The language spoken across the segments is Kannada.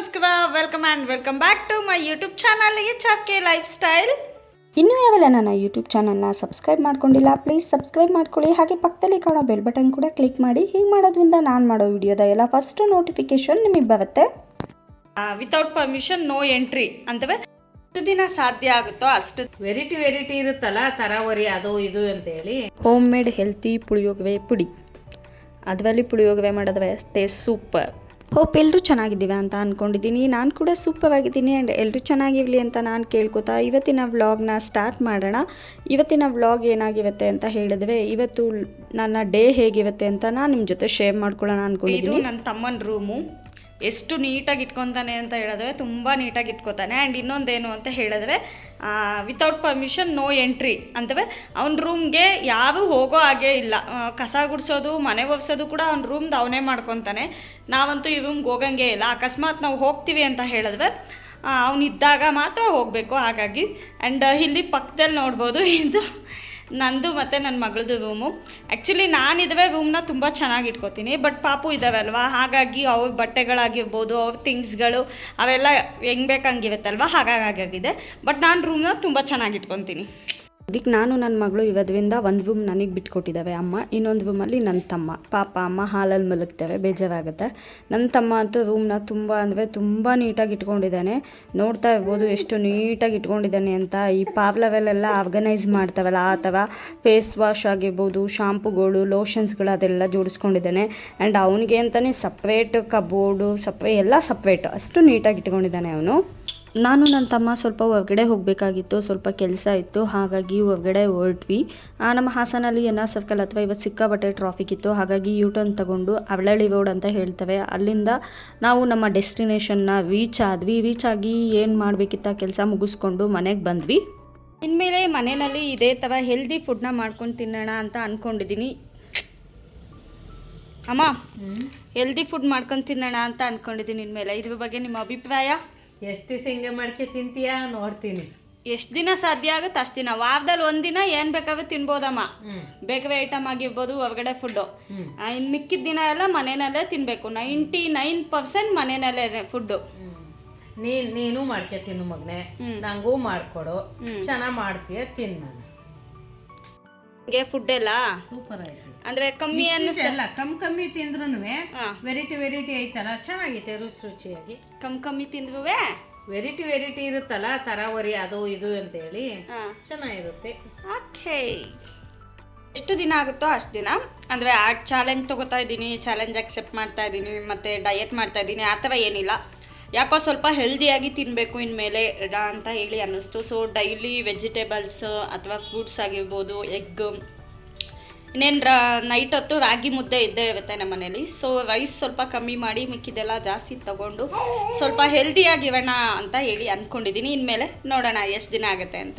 ನಮಸ್ಕಾರ welcome and welcome back to my YouTube ಚಾನಲ್ಗೆ ಚಾಕೆ ಲೈಫ್ ಸ್ಟೈಲ್ ಇನ್ನೂ ಯಾವೆಲ್ಲ ನನ್ನ ಯೂಟ್ಯೂಬ್ ಚಾನಲ್ನ ಸಬ್ಸ್ಕ್ರೈಬ್ ಮಾಡ್ಕೊಂಡಿಲ್ಲ ಪ್ಲೀಸ್ ಸಬ್ಸ್ಕ್ರೈಬ್ ಮಾಡ್ಕೊಳ್ಳಿ. ಹಾಗೆ ಪಕ್ಕದಲ್ಲಿ ಕಾಣೋ ಬೆಲ್ ಬಟನ್ ಕೂಡ ಕ್ಲಿಕ್ ಮಾಡಿ. ಹೀಗೆ ಮಾಡೋದ್ರಿಂದ ನಾನು ಮಾಡೋ ವಿಡಿಯೋದ ಎಲ್ಲ ಫಸ್ಟ್ ನೋಟಿಫಿಕೇಶನ್ ನಿಮಗೆ ಬರುತ್ತೆ. ವಿತೌಟ್ ಪರ್ಮಿಷನ್ ನೋ ಎಂಟ್ರಿ ಅಂತವೆ. ಎಷ್ಟು ದಿನ ಸಾಧ್ಯ ಆಗುತ್ತೋ ಅಷ್ಟು ವೆರೈಟಿ ವೆರೈಟಿ ಇರುತ್ತಲ್ಲ ತರಾವರಿ ಅದು ಇದು ಅಂತೇಳಿ. ಹೋಮ್ ಮೇಡ್ ಹೆಲ್ತಿ ಪುಳಿಯೋಗವೆ ಪುಡಿ. ಅದರಲ್ಲಿ ಪುಳಿಯೋಗವೆ ಮಾಡಿದ್ರೆ ಟೇಸ್ಟ್ ಸೂಪರ್ ಹೋಪ್ ಎಲ್ಲರೂ ಚೆನ್ನಾಗಿದ್ದೀವಿ ಅಂತ ಅಂದ್ಕೊಂಡಿದ್ದೀನಿ ನಾನು ಕೂಡ ಸೂಪರ್ ಆಗಿದ್ದೀನಿ ಆ್ಯಂಡ್ ಎಲ್ಲರೂ ಚೆನ್ನಾಗಿರಲಿ ಅಂತ ನಾನು ಕೇಳ್ಕೊತಾ ಇವತ್ತಿನ ವ್ಲಾಗ್ನ ಸ್ಟಾರ್ಟ್ ಮಾಡೋಣ. ಇವತ್ತಿನ ವ್ಲಾಗ್ ಏನಾಗಿರುತ್ತೆ ಅಂತ ಹೇಳಿದ್ವಿ ಇವತ್ತು ನನ್ನ ಡೇ ಹೇಗಿರುತ್ತೆ ಅಂತ ನಾನು ನಿಮ್ಮ ಜೊತೆ ಶೇರ್ ಮಾಡ್ಕೊಳ್ಳೋಣ ಅಂದ್ಕೊಂಡಿದ್ದೀನಿ ನನ್ನ ತಮ್ಮನ ರೂಮು ಎಷ್ಟು ನೀಟಾಗಿ ಇಟ್ಕೊತಾನೆ ಅಂತ ಹೇಳಿದ್ರೆ ತುಂಬ ನೀಟಾಗಿ ಇಟ್ಕೊತಾನೆ. ಆ್ಯಂಡ್ ಇನ್ನೊಂದೇನು ಅಂತ ಹೇಳಿದ್ರೆ ವಿತೌಟ್ ಪರ್ಮಿಷನ್ ನೋ ಎಂಟ್ರಿ ಅಂತವೆ. ಅವ್ನ ರೂಮ್ಗೆ ಯಾರೂ ಹೋಗೋ ಹಾಗೆ ಇಲ್ಲ. ಕಸ ಗುಡಿಸೋದು, ಮನೆ ಒರೆಸೋದು ಕೂಡ ಅವ್ನ ರೂಮ್ದು ಅವನೇ ಮಾಡ್ಕೊತಾನೆ. ನಾವಂತೂ ಈ ರೂಮ್ಗೆ ಹೋಗಂಗೆ ಇಲ್ಲ. ಅಕಸ್ಮಾತ್ ನಾವು ಹೋಗ್ತೀವಿ ಅಂತ ಹೇಳಿದ್ರೆ ಅವನಿದ್ದಾಗ ಮಾತ್ರ ಹೋಗಬೇಕು ಹಾಗಾಗಿ. ಆ್ಯಂಡ್ ಇಲ್ಲಿ ಪಕ್ಕದಲ್ಲಿ ನೋಡ್ಬೋದು, ಇದು ನಂದು ಮತ್ತು ನನ್ನ ಮಗಳದು ರೂಮು. ಆ್ಯಕ್ಚುಲಿ ನಾನಿದ್ದಾವೆ ರೂಮ್ನ ತುಂಬ ಚೆನ್ನಾಗಿ ಇಟ್ಕೋತೀನಿ ಬಟ್ ಪಾಪು ಇದ್ದಾವೆ ಅಲ್ವಾ ಹಾಗಾಗಿ ಅವ್ರ ಬಟ್ಟೆಗಳಾಗಿರ್ಬೋದು, ಅವ್ರ ಥಿಂಗ್ಸ್ಗಳು ಅವೆಲ್ಲ ಹೆಂಗೆ ಬೇಕಂಗಿರುತ್ತಲ್ವ ಹಾಗಾಗಾಗಿದೆ ಬಟ್ ನಾನು ರೂಮ್ನ ತುಂಬ ಚೆನ್ನಾಗಿ ಇಟ್ಕೊತೀನಿ. ಅದಕ್ಕೆ ನಾನು ನನ್ನ ಮಗಳು ಇವತ್ತಿಂದ ಒಂದು ರೂಮ್ ನನಗೆ ಬಿಟ್ಕೊಟ್ಟಿದ್ದಾವೆ ಅಮ್ಮ, ಇನ್ನೊಂದು ರೂಮಲ್ಲಿ ನನ್ನ ತಮ್ಮ. ಪಾಪ ಅಮ್ಮ ಹಾಲಲ್ಲಿ ಮಲಗ್ತೇವೆ ಬೇಜಾರಾಗುತ್ತೆ. ನನ್ನ ತಮ್ಮ ಅಂತೂ ರೂಮ್ನ ತುಂಬ ಅಂದರೆ ತುಂಬ ನೀಟಾಗಿ ಇಟ್ಕೊಂಡಿದ್ದಾನೆ. ನೋಡ್ತಾ ಇರ್ಬೋದು ಎಷ್ಟು ನೀಟಾಗಿ ಇಟ್ಕೊಂಡಿದ್ದಾನೆ ಅಂತ. ಈ ಪಾರ್ಲವೆಲ್ಲ ಆರ್ಗನೈಸ್ ಮಾಡ್ತಾವಲ್ಲ ಥರ ಫೇಸ್ ವಾಶ್ ಆಗಿರ್ಬೋದು ಶಾಂಪುಗಳು ಲೋಷನ್ಸ್ಗಳು ಅದೆಲ್ಲ ಜೋಡಿಸ್ಕೊಂಡಿದ್ದಾನೆ. ಆ್ಯಂಡ್ ಅವನಿಗೆ ಅಂತಲೇ ಸಪ್ರೇಟ್ ಕಬೋರ್ಡು ಸಪ್ರೇ ಎಲ್ಲ ಸಪ್ರೇಟ್ ಅಷ್ಟು ನೀಟಾಗಿ ಇಟ್ಕೊಂಡಿದ್ದಾನೆ ಅವನು. ನಾನು ನನ್ನ ತಮ್ಮ ಸ್ವಲ್ಪ ಹೊರಗಡೆ ಹೋಗಬೇಕಾಗಿತ್ತು ಸ್ವಲ್ಪ ಕೆಲಸ ಇತ್ತು ಹಾಗಾಗಿ ಹೊರಗಡೆ ಹೊರಟ್ವಿ. ನಮ್ಮ ಹಾಸನಲ್ಲಿ ಎನ್ ಆರ್ ಸರ್ಕಲ್ ಅಥವಾ ಇವತ್ತು ಸಿಕ್ಕಾಬಟ್ಟೆ ಟ್ರಾಫಿಕ್ ಇತ್ತು ಹಾಗಾಗಿ ಯೂ ಟರ್ನ್ ತಗೊಂಡು ಅವಳಳ್ಳಿ ರೋಡ್ ಅಂತ ಹೇಳ್ತವೆ. ಅಲ್ಲಿಂದ ನಾವು ನಮ್ಮ ಡೆಸ್ಟಿನೇಷನ್ನ ರೀಚ್ ಆದ್ವಿ. ರೀಚ್ ಆಗಿ ಏನು ಮಾಡಬೇಕಿತ್ತ ಕೆಲಸ ಮುಗಿಸ್ಕೊಂಡು ಮನೆಗೆ ಬಂದ್ವಿ. ಇನ್ಮೇಲೆ ಮನೆಯಲ್ಲಿ ಇದೇ ಥರ ಹೆಲ್ದಿ ಫುಡ್ನ ಮಾಡ್ಕೊಂಡು ತಿನ್ನೋಣ ಅಂತ ಅಂದ್ಕೊಂಡಿದ್ದೀನಿ ಅಮ್ಮ ಹೆಲ್ದಿ ಫುಡ್ ಮಾಡ್ಕೊಂಡು ತಿನ್ನೋಣ ಅಂತ ಅಂದ್ಕೊಂಡಿದ್ದೀನಿ ಇನ್ಮೇಲೆ. ಇದ್ರ ಬಗ್ಗೆ ನಿಮ್ಮ ಅಭಿಪ್ರಾಯ? ಎಷ್ಟು ದಿವಸ ಹಿಂಗೆ ಮಾಡ್ಕೆ ತಿಂತೀಯಾ ನೋಡ್ತೀನಿ. ಎಷ್ಟು ದಿನ ಸಾಧ್ಯ ಆಗುತ್ತೆ? ಅಷ್ಟು ದಿನ. ವಾರದಲ್ಲಿ ಒಂದಿನ ಏನು ಬೇಕಾದ್ರೂ ತಿನ್ಬೋದಮ್ಮ. ಬೇಕವೇ ಐಟಮ್ ಆಗಿರ್ಬೋದು ಹೊರಗಡೆ ಫುಡ್ಡು ಇನ್ನು ಮಿಕ್ಕಿದ ದಿನ ಎಲ್ಲ ಮನೆಯಲ್ಲೇ ತಿನ್ನಬೇಕು ನೈಂಟಿ ನೈನ್ ಪರ್ಸೆಂಟ್ ಮನೆಯಲ್ಲೇ ಫುಡ್ಡು ನೀನು ನೀನು ಮಾಡ್ಕೆ ತಿನ್ನು ಮಗ್ನೆ. ನಂಗೂ ಮಾಡಿಕೊಡು. ಚೆನ್ನಾಗಿ ಮಾಡ್ತೀಯ ತಿನ್ನ ಹಂಗೆ ಫುಡ್ ಎಲ್ಲ? ಸೂಪರ್ ಆಯ್ತು. ಅಂದ್ರೆ ಕಮ್ಮಿ ಅನ್ನ ಎಲ್ಲ ಕಮ್ ಕಮ್ಮಿ ತಿಂದ್ರು ವೆರೈಟಿ ವೆರೈಟಿ ಐತಲ್ಲ ಚೆನ್ನಾಗೈತೆ ರುಚಿ ರುಚಿಯಾಗಿ. ಕಮ್ ಕಮ್ಮಿ ತಿಂದ್ರೂ ವೆರೈಟಿ ವೆರೈಟಿ ಇರುತ್ತಲ್ಲ ತರಾವರಿ ಅದು ಇದು ಅಂತ ಹೇಳಿ ಚೆನ್ನಾಗಿರುತ್ತೆ. ಓಕೆ. ಎಷ್ಟು ದಿನ ಆಗುತ್ತೋ ಅಷ್ಟು ದಿನ? ಅಂದರೆ ಆ ಚಾಲೆಂಜ್ ತೊಗೋತಾ ಇದ್ದೀನಿ ಚಾಲೆಂಜ್ ಅಕ್ಸೆಪ್ಟ್ ಮಾಡ್ತಾ ಇದ್ದೀನಿ ಮತ್ತು ಡಯಟ್ ಮಾಡ್ತಾ ಇದ್ದೀನಿ ಆ ಥರ ಏನಿಲ್ಲ. ಯಾಕೋ ಸ್ವಲ್ಪ ಹೆಲ್ದಿಯಾಗಿ ತಿನ್ನಬೇಕು ಇನ್ಮೇಲೆ ಅಂತ ಹೇಳಿ ಅನ್ನಿಸ್ತು. ಸೊ ಡೈಲಿ ವೆಜಿಟೇಬಲ್ಸ್ ಅಥವಾ ಫ್ರೂಟ್ಸ್ ಆಗಿರ್ಬೋದು ಎಗ್ ಇನ್ನೇನು ರಾ ನೈಟ್ ಹೊತ್ತು ರಾಗಿ ಮುದ್ದೆ ಇದ್ದೇ ಇರುತ್ತೆ ನಮ್ಮ ಮನೇಲಿ. ಸೊ ರೈಸ್ ಸ್ವಲ್ಪ ಕಮ್ಮಿ ಮಾಡಿ, ಮಿಕ್ಕಿದೆಲ್ಲ ಜಾಸ್ತಿ ತಗೊಂಡು ಸ್ವಲ್ಪ ಹೆಲ್ದಿಯಾಗಿರೋಣ ಅಂತ ಹೇಳಿ ಅಂದ್ಕೊಂಡಿದ್ದೀನಿ ಇನ್ಮೇಲೆ ನೋಡೋಣ ಎಷ್ಟು ದಿನ ಆಗುತ್ತೆ ಅಂತ.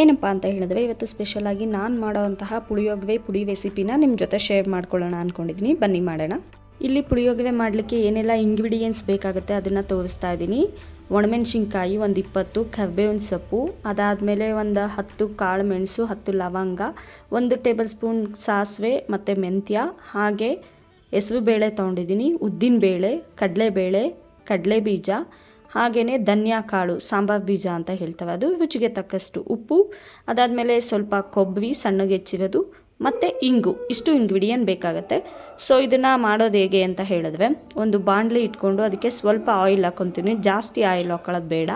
ಏನಪ್ಪ ಅಂತ ಹೇಳಿದ್ರೆ, ಇವತ್ತು ಸ್ಪೆಷಲಾಗಿ ನಾನು ಮಾಡೋವಂತಹ ಪುಳಿಯೋಗವೆ ಪುಡಿ ರೆಸಿಪಿನ ನಿಮ್ಮ ಜೊತೆ ಶೇರ್ ಮಾಡ್ಕೊಳ್ಳೋಣ ಅಂದ್ಕೊಂಡಿದ್ದೀನಿ ಬನ್ನಿ ಮಾಡೋಣ. ಇಲ್ಲಿ ಪುಳಿಯೋಗರೆ ಮಾಡಲಿಕ್ಕೆ ಏನೆಲ್ಲ ಇಂಗ್ರೀಡಿಯೆಂಟ್ಸ್ ಬೇಕಾಗುತ್ತೆ ಅದನ್ನು ತೋರಿಸ್ತಾ ಇದ್ದೀನಿ. ಒಣಮೆಣಸಿನ್ಕಾಯಿ ಒಂದು ಇಪ್ಪತ್ತು ಕರ್ಬೇವಿನ ಸೊಪ್ಪು, ಅದಾದಮೇಲೆ ಒಂದು ಹತ್ತು ಕಾಳು ಮೆಣಸು, ಹತ್ತು ಲವಂಗ, ಒಂದು ಟೇಬಲ್ ಸ್ಪೂನ್ ಸಾಸಿವೆ ಮತ್ತು ಮೆಂತ್ಯ, ಹಾಗೆ ಹೆಸರು ಬೇಳೆ ತೊಗೊಂಡಿದ್ದೀನಿ, ಉದ್ದಿನ ಬೇಳೆ ಕಡಲೆಬೇಳೆ ಕಡಲೆ ಬೀಜ ಹಾಗೆಯೇ ಧನ್ಯಾ ಕಾಳು, ಸಾಂಬಾರು ಬೀಜ ಅಂತ ಹೇಳ್ತವೆ. ಅದು ರುಚಿಗೆ ತಕ್ಕಷ್ಟು ಉಪ್ಪು, ಅದಾದಮೇಲೆ ಸ್ವಲ್ಪ ಕೊಬ್ಬರಿ ಸಣ್ಣಗೆ ಹೆಚ್ಚಿರೋದು ಮತ್ತು ಇಂಗು, ಇಷ್ಟು ಇಂಗ್ರೀಡಿಯೆಂಟ್ ಬೇಕಾಗುತ್ತೆ. ಸೊ ಇದನ್ನು ಮಾಡೋದು ಹೇಗೆ ಅಂತ ಹೇಳಿದ್ರೆ, ಒಂದು ಬಾಣಲಿ ಇಟ್ಕೊಂಡು ಅದಕ್ಕೆ ಸ್ವಲ್ಪ ಆಯಿಲ್ ಹಾಕ್ಕೊತೀನಿ ಜಾಸ್ತಿ ಆಯಿಲ್ ಹಾಕೊಳ್ಳೋದು ಬೇಡ.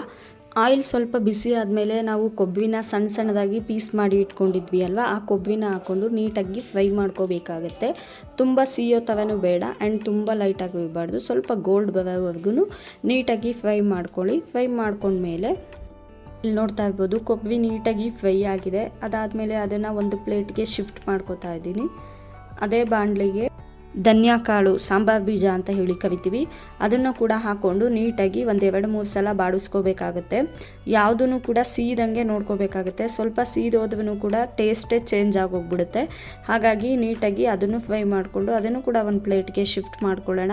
ಆಯಿಲ್ ಸ್ವಲ್ಪ ಬಿಸಿ ಆದಮೇಲೆ ನಾವು ಕೊಬ್ಬಿನ ಸಣ್ಣ ಸಣ್ಣದಾಗಿ ಪೀಸ್ ಮಾಡಿ ಇಟ್ಕೊಂಡಿದ್ವಿ ಅಲ್ವಾ ಆ ಕೊಬ್ಬಿನ ಹಾಕ್ಕೊಂಡು ನೀಟಾಗಿ ಫ್ರೈ ಮಾಡ್ಕೋಬೇಕಾಗತ್ತೆ. ತುಂಬ ಸಿಯೋ ತವನೂ ಬೇಡ ಆ್ಯಂಡ್ ತುಂಬ ಲೈಟಾಗಿ ಇರಬಾರ್ದು. ಸ್ವಲ್ಪ ಗೋಲ್ಡ್ ಬರೋವರೆಗೂ ನೀಟಾಗಿ ಫ್ರೈ ಮಾಡ್ಕೊಳ್ಳಿ. ಫ್ರೈ ಮಾಡ್ಕೊಂಡ್ಮೇಲೆ ಇಲ್ಲಿ ನೋಡ್ತಾ ಇರ್ಬೋದು, ಕೊಬ್ಬರಿ ನೀಟಾಗಿ ಫ್ರೈ ಆಗಿದೆ. ಅದಾದಮೇಲೆ ಅದನ್ನು ಒಂದು ಪ್ಲೇಟ್ಗೆ ಶಿಫ್ಟ್ ಮಾಡ್ಕೋತಾ ಇದ್ದೀನಿ. ಅದೇ ಬಾಣಲಿಗೆ ಧನಿಯಾ ಕಾಳು, ಸಾಂಬಾರು ಬೀಜ ಅಂತ ಹೇಳಿ ಕರಿತೀವಿ. ಅದನ್ನು ಕೂಡ ಹಾಕ್ಕೊಂಡು ನೀಟಾಗಿ ಒಂದು ಎರಡು ಮೂರು ಸಲ ಬಾಡಿಸ್ಕೋಬೇಕಾಗುತ್ತೆ. ಯಾವುದನ್ನು ಕೂಡ ಸೀದಂಗೆ ನೋಡ್ಕೋಬೇಕಾಗುತ್ತೆ. ಸ್ವಲ್ಪ ಸೀದೋದ್ರೂ ಕೂಡ ಟೇಸ್ಟೇ ಚೇಂಜ್ ಆಗೋಗ್ಬಿಡುತ್ತೆ. ಹಾಗಾಗಿ ನೀಟಾಗಿ ಅದನ್ನು ಫ್ರೈ ಮಾಡಿಕೊಂಡು ಅದನ್ನು ಕೂಡ ಒಂದು ಪ್ಲೇಟ್ಗೆ ಶಿಫ್ಟ್ ಮಾಡ್ಕೊಳ್ಳೋಣ.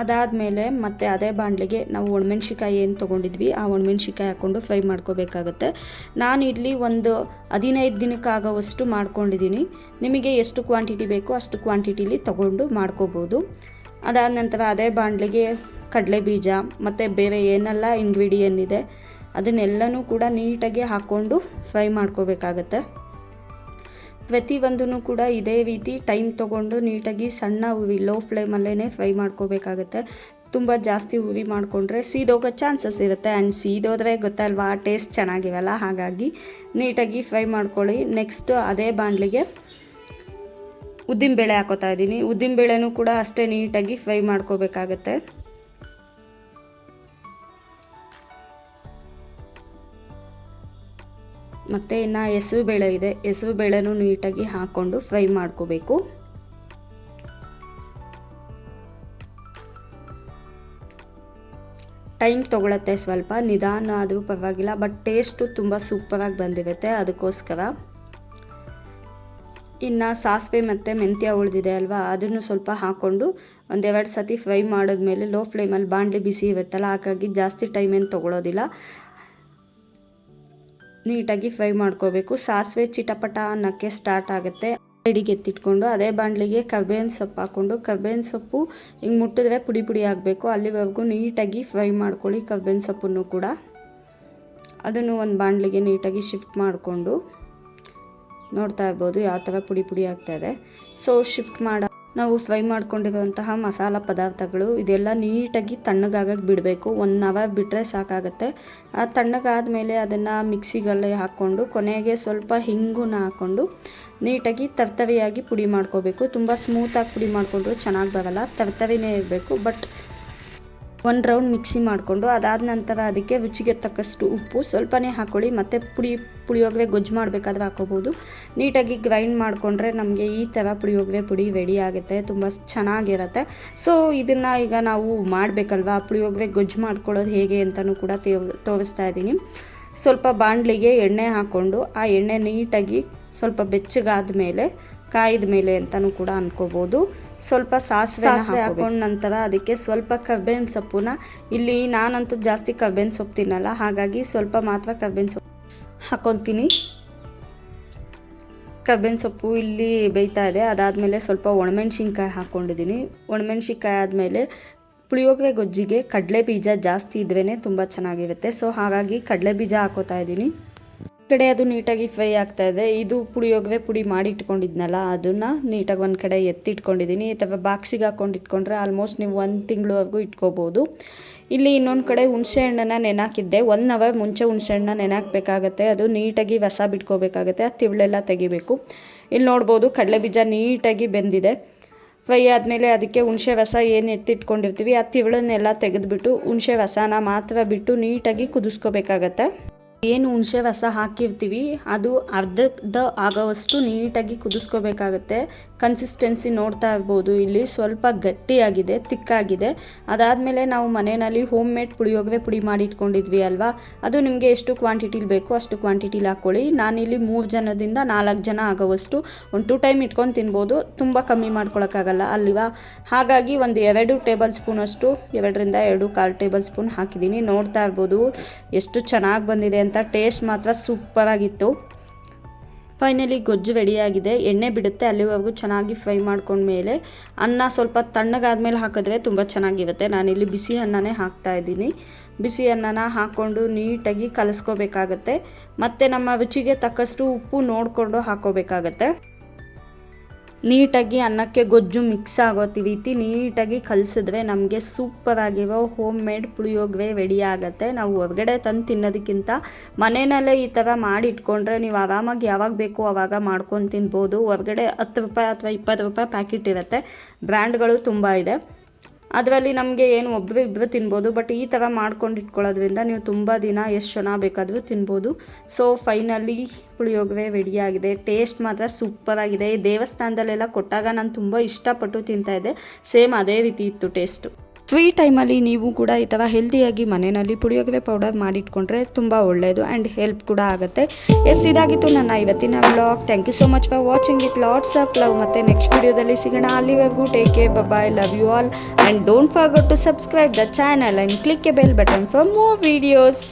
ಅದಾದಮೇಲೆ ಮತ್ತೆ ಅದೇ ಬಾಣಲೆಗೆ ನಾವು ಒಣಮೆಣ್ಸಿಕಾಯಿ ಏನು ತೊಗೊಂಡಿದ್ವಿ, ಆ ಒಣಮೆಣ್ಸಿಕಾಯಿ ಹಾಕ್ಕೊಂಡು ಫ್ರೈ ಮಾಡ್ಕೋಬೇಕಾಗತ್ತೆ. ನಾನು ಇಲ್ಲಿ ಒಂದು ಹದಿನೈದು ದಿನಕ್ಕಾಗೋವಷ್ಟು ಮಾಡ್ಕೊಂಡಿದ್ದೀನಿ. ನಿಮಗೆ ಎಷ್ಟು ಕ್ವಾಂಟಿಟಿ ಬೇಕೋ ಅಷ್ಟು ಕ್ವಾಂಟಿಟಿಲಿ ತೊಗೊಂಡು ಮಾಡ್ಕೋಬೋದು. ಅದಾದ ನಂತರ ಅದೇ ಬಾಣಲಿಗೆ ಕಡಲೆ ಬೀಜ ಮತ್ತು ಬೇರೆ ಏನೆಲ್ಲ ಇಂಗ್ರೀಡಿಯನ್ ಇದೆ, ಅದನ್ನೆಲ್ಲನೂ ಕೂಡ ನೀಟಾಗಿ ಹಾಕ್ಕೊಂಡು ಫ್ರೈ ಮಾಡ್ಕೋಬೇಕಾಗತ್ತೆ. ಪ್ರತಿಯೊಂದೂ ಕೂಡ ಇದೇ ರೀತಿ ಟೈಮ್ ತೊಗೊಂಡು ನೀಟಾಗಿ ಸಣ್ಣ ಉರಿ ಲೋ ಫ್ಲೇಮಲ್ಲೇ ಫ್ರೈ ಮಾಡ್ಕೋಬೇಕಾಗತ್ತೆ. ತುಂಬ ಜಾಸ್ತಿ ಉರಿ ಮಾಡಿಕೊಂಡ್ರೆ ಸೀದೋಗೋ ಚಾನ್ಸಸ್ ಇರುತ್ತೆ. ಆ್ಯಂಡ್ ಸೀದೋದ್ರೆ ಗೊತ್ತಲ್ವಾ ಟೇಸ್ಟ್ ಚೆನ್ನಾಗಿವಲ್ಲ ಹಾಗಾಗಿ ನೀಟಾಗಿ ಫ್ರೈ ಮಾಡ್ಕೊಳ್ಳಿ. ನೆಕ್ಸ್ಟು ಅದೇ ಬಾಣಲಿಗೆ ಉದ್ದಿನಬೇಳೆ ಹಾಕೋತಾ ಇದ್ದೀನಿ. ಉದ್ದಿನಬೇಳೆನೂ ಕೂಡ ಅಷ್ಟೇ ನೀಟಾಗಿ ಫ್ರೈ ಮಾಡ್ಕೋಬೇಕಾಗತ್ತೆ. ಮತ್ತು ಇನ್ನು ಹೆಸರು ಬೇಳೆ ಇದೆ. ಹೆಸರು ಬೇಳೆನೂ ನೀಟಾಗಿ ಹಾಕ್ಕೊಂಡು ಫ್ರೈ ಮಾಡ್ಕೋಬೇಕು. ಟೈಮ್ ತೊಗೊಳತ್ತೆ ಸ್ವಲ್ಪ. ನಿಧಾನ ಆದರೂ ಪರವಾಗಿಲ್ಲ, ಬಟ್ ಟೇಸ್ಟು ತುಂಬ ಸೂಪರಾಗಿ ಬಂದಿರುತ್ತೆ ಅದಕ್ಕೋಸ್ಕರ. ಇನ್ನು ಸಾಸಿವೆ ಮತ್ತು ಮೆಂತ್ಯ ಉಳಿದಿದೆ ಅಲ್ವಾ, ಅದನ್ನು ಸ್ವಲ್ಪ ಹಾಕ್ಕೊಂಡು ಒಂದೆರಡು ಸತಿ ಫ್ರೈ ಮಾಡಿದ್ಮೇಲೆ ಲೋ ಫ್ಲೇಮಲ್ಲಿ ಬಾಂಡ್ಲಿ ಬಿಸಿ ಇರುತ್ತಲ್ಲ, ಹಾಗಾಗಿ ಜಾಸ್ತಿ ಟೈಮ್ ಏನು ತೊಗೊಳೋದಿಲ್ಲ. ನೀಟಾಗಿ ಫ್ರೈ ಮಾಡ್ಕೋಬೇಕು. ಸಾಸಿವೆ ಚಿಟಪಟ ಅನ್ನೋಕ್ಕೆ ಸ್ಟಾರ್ಟ್ ಆಗುತ್ತೆ. ರೆಡಿಗೆ ಎತ್ತಿಟ್ಕೊಂಡು ಅದೇ ಬಾಣಲಿಗೆ ಕರ್ಬೇವಿನ ಸೊಪ್ಪು ಹಾಕ್ಕೊಂಡು, ಕರ್ಬೇವಿನ ಸೊಪ್ಪು ಹಿಂಗೆ ಮುಟ್ಟಿದ್ರೆ ಪುಡಿ ಪುಡಿ ಆಗಬೇಕು. ಅಲ್ಲಿವರೆಗೂ ನೀಟಾಗಿ ಫ್ರೈ ಮಾಡ್ಕೊಳ್ಳಿ ಕರ್ಬೇವಿನ ಸೊಪ್ಪನ್ನು ಕೂಡ. ಅದನ್ನು ಒಂದು ಬಾಣಲಿಗೆ ನೀಟಾಗಿ ಶಿಫ್ಟ್ ಮಾಡಿಕೊಂಡು ನೋಡ್ತಾ ಇರ್ಬೋದು ಯಾವ ಥರ ಪುಡಿ ಪುಡಿ ಆಗ್ತಾಯಿದೆ ಸೊ ಶಿಫ್ಟ್ ಮಾಡ ನಾವು ಫ್ರೈ ಮಾಡ್ಕೊಂಡಿರುವಂತಹ ಮಸಾಲ ಪದಾರ್ಥಗಳು ಇದೆಲ್ಲ ನೀಟಾಗಿ ತಣ್ಣಗಾಗಕ್ಕೆ ಬಿಡಬೇಕು. ಒನ್ ಅವರ್ ಬಿಟ್ಟರೆ ಸಾಕಾಗುತ್ತೆ. ಆ ತಣ್ಣಗಾದ ಮೇಲೆ ಅದನ್ನು ಮಿಕ್ಸಿಗಲ್ಲಿ ಹಾಕ್ಕೊಂಡು, ಕೊನೆಗೆ ಸ್ವಲ್ಪ ಹಿಂಗುನ ಹಾಕ್ಕೊಂಡು ನೀಟಾಗಿ ತರ್ತರಿಯಾಗಿ ಪುಡಿ ಮಾಡ್ಕೋಬೇಕು. ತುಂಬ ಸ್ಮೂತಾಗಿ ಪುಡಿ ಮಾಡಿಕೊಂಡ್ರು ಚೆನ್ನಾಗಿ ಬರಲ್ಲ. ತರ್ತರಿನೇ ಇರಬೇಕು. ಬಟ್ ಒಂದು ರೌಂಡ್ ಮಿಕ್ಸಿ ಮಾಡಿಕೊಂಡು ಅದಾದ ನಂತರ ಅದಕ್ಕೆ ರುಚಿಗೆ ತಕ್ಕಷ್ಟು ಉಪ್ಪು, ಸ್ವಲ್ಪನೇ ಹಾಕ್ಕೊಳ್ಳಿ ಮತ್ತು ಪುಡಿ, ಪುಳಿಯೋಗರೆ ಗೊಜ್ಜು ಮಾಡಬೇಕಾದ್ರೆ ಹಾಕೋಬೋದು. ನೀಟಾಗಿ ಗ್ರೈಂಡ್ ಮಾಡಿಕೊಂಡ್ರೆ ನಮಗೆ ಈ ಥರ ಪುಳಿಯೋಗರೆ ಪುಡಿ ರೆಡಿ ಆಗುತ್ತೆ, ತುಂಬ ಚೆನ್ನಾಗಿರುತ್ತೆ. ಸೊ ಇದನ್ನು ಈಗ ನಾವು ಮಾಡಬೇಕಲ್ವಾ? ಪುಳಿಯೋಗರೆ ಗೊಜ್ಜು ಮಾಡ್ಕೊಳ್ಳೋದು ಹೇಗೆ ಅಂತಲೂ ಕೂಡ ತೋರಿಸ್ತಾ ಇದ್ದೀನಿ. ಸ್ವಲ್ಪ ಬಾಣಲಿಗೆ ಎಣ್ಣೆ ಹಾಕ್ಕೊಂಡು ಆ ಎಣ್ಣೆ ನೀಟಾಗಿ ಸ್ವಲ್ಪ ಬೆಚ್ಚಗಾದ ಮೇಲೆ ಕಾಯ್ದ ಮೇಲೆ ಅಂತಲೂ ಕೂಡ ಅನ್ಕೋಬೋದು. ಸ್ವಲ್ಪ ಸಾಸಿವೆ ಸಾಸಿವೆ ಹಾಕೊಂಡ ನಂತರ ಅದಕ್ಕೆ ಸ್ವಲ್ಪ ಕರ್ಬೇವಿನ ಸೊಪ್ಪುನ. ಇಲ್ಲಿ ನಾನಂತೂ ಜಾಸ್ತಿ ಕರ್ಬೇವಿನ ಸೊಪ್ಪು ತಿನ್ನಲ್ಲ ಹಾಗಾಗಿ ಸ್ವಲ್ಪ ಮಾತ್ರ ಕರ್ಬೇವಿನ ಸೊಪ್ಪು ಹಾಕೊತೀನಿ. ಕರ್ಬೇವಿನ ಸೊಪ್ಪು ಇಲ್ಲಿ ಬೇಯ್ತಾ ಇದೆ ಅದಾದಮೇಲೆ ಸ್ವಲ್ಪ ಒಣಮೆಣ್ಸಿನ್ಕಾಯಿ ಹಾಕ್ಕೊಂಡಿದ್ದೀನಿ ಒಣಮೆಣ್ಸಿನ್ಕಾಯಿ ಆದಮೇಲೆ ಪುಳಿಯೋಗರೆ ಗೊಜ್ಜಿಗೆ ಕಡಲೆ ಬೀಜ ಜಾಸ್ತಿ ಇದ್ರೇ ತುಂಬ ಚೆನ್ನಾಗಿರುತ್ತೆ. ಸೊ ಹಾಗಾಗಿ ಕಡಲೆ ಬೀಜ ಹಾಕೋತಾ ಇದ್ದೀನಿ. ಕಡೆ ಅದು ನೀಟಾಗಿ ಫ್ರೈ ಆಗ್ತಾ ಇದೆ. ಇದು ಪುಳಿಯೋಗರೆ ಪುಡಿ ಮಾಡಿ ಇಟ್ಕೊಂಡಿದ್ನಲ್ಲ, ಅದನ್ನು ನೀಟಾಗಿ ಒಂದು ಕಡೆ ಎತ್ತಿಟ್ಕೊಂಡಿದ್ದೀನಿ. ಇಟ್ಕೊಂಡಿದ್ದೀನಿ ಅಥವಾ ಬಾಕ್ಸಿಗೆ ಹಾಕೊಂಡು ಇಟ್ಕೊಂಡ್ರೆ ಆಲ್ಮೋಸ್ಟ್ ನೀವು ಒಂದು ತಿಂಗಳವರೆಗೂ ಇಟ್ಕೋಬೋದು. ಇಲ್ಲಿ ಇನ್ನೊಂದು ಕಡೆ ಹುಣಸೆ ಹಣ್ಣನ್ನು ನೆನಾಕಿದ್ದೆ. ಒನ್ ಅವರ್ ಮುಂಚೆ ಹುಣಸೆ ಹಣ್ಣನ್ನ ನೆನಾಕಬೇಕಾಗತ್ತೆ. ಅದು ನೀಟಾಗಿ ರಸ ಬಿಟ್ಕೋಬೇಕಾಗತ್ತೆ. ಆ ತಿವಳೆಲ್ಲ ತೆಗಿಬೇಕು. ಇಲ್ಲಿ ನೋಡ್ಬೋದು ಕಡಲೆ ಬೀಜ ನೀಟಾಗಿ ಬೆಂದಿದೆ. ಫ್ರೈ ಆದಮೇಲೆ ಅದಕ್ಕೆ ಹುಣಸೆ ವಸ ಏನು ಎತ್ತಿಟ್ಕೊಂಡಿರ್ತೀವಿ, ಆ ತಿವಳನ್ನೆಲ್ಲ ತೆಗೆದುಬಿಟ್ಟು ಹುಣಸೆ ವಸನ ಮಾತ್ರ ಬಿಟ್ಟು ನೀಟಾಗಿ ಕುದಿಸ್ಕೋಬೇಕಾಗತ್ತೆ. ಏನು ಹುಣಸೆ ರಸ ಹಾಕಿರ್ತೀವಿ, ಅದು ಅರ್ಧದ ಆಗೋವಷ್ಟು ನೀಟಾಗಿ ಕುದಿಸ್ಕೋಬೇಕಾಗತ್ತೆ. ಕನ್ಸಿಸ್ಟೆನ್ಸಿ ನೋಡ್ತಾ ಇರ್ಬೋದು. ಇಲ್ಲಿ ಸ್ವಲ್ಪ ಗಟ್ಟಿಯಾಗಿದೆ, ತಿಕ್ಕಾಗಿದೆ. ಅದಾದಮೇಲೆ ನಾವು ಮನೆಯಲ್ಲಿ ಹೋಮ್ ಮೇಡ್ ಪುಳಿಯೋಗರೆ ಪುಡಿ ಮಾಡಿ ಇಟ್ಕೊಂಡಿದ್ವಿ ಅಲ್ವಾ? ಅದು ನಿಮಗೆ ಎಷ್ಟು ಕ್ವಾಂಟಿಟಿಲಿ ಬೇಕು ಅಷ್ಟು ಕ್ವಾಂಟಿಟಿಲಿ ಹಾಕ್ಕೊಳ್ಳಿ ನಾನಿಲ್ಲಿ ಮೂರು ಜನದಿಂದ ನಾಲ್ಕು ಜನ ಆಗೋವಷ್ಟು ಒಂದು ಟು ಟೈಮ್ ಇಟ್ಕೊಂಡು ತಿನ್ಬೋದು. ತುಂಬ ಕಮ್ಮಿ ಮಾಡ್ಕೊಳಕ್ಕಾಗಲ್ಲ ಅಲ್ವಾ? ಹಾಗಾಗಿ ಒಂದು ಎರಡು ಟೇಬಲ್ ಸ್ಪೂನ್ ಅಷ್ಟು, ಎರಡರಿಂದ ಎರಡು ಕಾಲು ಟೇಬಲ್ ಸ್ಪೂನ್ ಹಾಕಿದ್ದೀನಿ ನೋಡ್ತಾ ಇರ್ಬೋದು. ಎಷ್ಟು ಚೆನ್ನಾಗಿ ಬಂದಿದೆ ಅಂತ ಟೇಸ್ಟ್ ಮಾತ್ರ ಸೂಪರಾಗಿತ್ತು ಫೈನಲಿ ಗೊಜ್ಜು ರೆಡಿಯಾಗಿದೆ. ಎಣ್ಣೆ ಬಿಡುತ್ತೆ ಅಲ್ಲಿವರೆಗೂ ಚೆನ್ನಾಗಿ ಫ್ರೈ ಮಾಡ್ಕೊಂಡ್ಮೇಲೆ. ಅನ್ನ ಸ್ವಲ್ಪ ತಣ್ಣಗಾದ್ಮೇಲೆ ಹಾಕಿದ್ರೆ ತುಂಬ ಚೆನ್ನಾಗಿರುತ್ತೆ. ನಾನಿಲ್ಲಿ ಬಿಸಿ ಅನ್ನನೇ ಹಾಕ್ತಾ ಇದ್ದೀನಿ. ಬಿಸಿ ಅನ್ನನ ಹಾಕ್ಕೊಂಡು ನೀಟಾಗಿ ಕಲಿಸ್ಕೋಬೇಕಾಗತ್ತೆ. ಮತ್ತು ನಮ್ಮ ರುಚಿಗೆ ತಕ್ಕಷ್ಟು ಉಪ್ಪು ನೋಡಿಕೊಂಡು ಹಾಕೋಬೇಕಾಗತ್ತೆ. ನೀಟಾಗಿ ಅನ್ನಕ್ಕೆ ಗೊಜ್ಜು ಮಿಕ್ಸ್ ಆಗೋ ರೀತಿ ನೀಟಾಗಿ ಕಲಸಿದ್ರೆ ನಮಗೆ ಸೂಪರಾಗಿರೋ ಹೋಮ್ ಮೇಡ್ ಪುಳಿಯೋಗರೆ ರೆಡಿ ಆಗುತ್ತೆ. ನಾವು ಹೊರಗಡೆ ತಂದು ತಿನ್ನೋದಕ್ಕಿಂತ ಮನೆಯಲ್ಲೇ ಈ ಥರ ಮಾಡಿ ಇಟ್ಕೊಂಡ್ರೆ ನೀವು ಆರಾಮಾಗಿ ಯಾವಾಗ ಬೇಕು ಆವಾಗ ಮಾಡ್ಕೊಂಡು ತಿನ್ಬೋದು. ಹೊರಗಡೆ ಹತ್ತು ರೂಪಾಯಿ ಅಥವಾ ಇಪ್ಪತ್ತು ರೂಪಾಯಿ ಪ್ಯಾಕೆಟ್ ಇರುತ್ತೆ. ಬ್ರ್ಯಾಂಡ್ಗಳು ತುಂಬ ಇದೆ. ಅದರಲ್ಲಿ ನಮಗೆ ಏನು ಒಬ್ಬರು ಇಬ್ಬರು ತಿನ್ಬೋದು ಬಟ್ ಈ ಥರ ಮಾಡ್ಕೊಂಡು ಇಟ್ಕೊಳ್ಳೋದ್ರಿಂದ ನೀವು ತುಂಬ ದಿನ ಎಷ್ಟು ಜನ ಬೇಕಾದರೂ ತಿನ್ಬೋದು. ಸೊ ಫೈನಲಿ ಪುಳಿಯೋಗರೆ ರೆಡಿಯಾಗಿದೆ ಟೇಸ್ಟ್ ಮಾತ್ರ ಸೂಪರಾಗಿದೆ ದೇವಸ್ಥಾನದಲ್ಲೆಲ್ಲ ಕೊಟ್ಟಾಗ ನಾನು ತುಂಬ ಇಷ್ಟಪಟ್ಟು ತಿಂತಾಯಿದ್ದೆ ಸೇಮ್ ಅದೇ ರೀತಿ ಇತ್ತು ಟೇಸ್ಟು ಫ್ರೀ ಟೈಮಲ್ಲಿ ನೀವು ಕೂಡ ಈ ಥರ ಹೆಲ್ದಿಯಾಗಿ ಮನೆಯಲ್ಲಿ ಪುಳಿಯೋಗರೆ ಪೌಡರ್ ಮಾಡಿಟ್ಕೊಂಡ್ರೆ ತುಂಬ ಒಳ್ಳೆಯದು ಆ್ಯಂಡ್ ಹೆಲ್ಪ್ ಕೂಡ ಆಗುತ್ತೆ. ಎಸ್, ಇದಾಗಿತ್ತು ನನ್ನ ಇವತ್ತಿನ vlog. Thank you so much for watching with lots of love ಮತ್ತು ನೆಕ್ಸ್ಟ್ ವಿಡಿಯೋದಲ್ಲಿ ಸಿಗೋಣ. ಅಲ್ಲಿವರೆಗೂ take care bye love you all and don't forget to subscribe the channel and click a bell button for more videos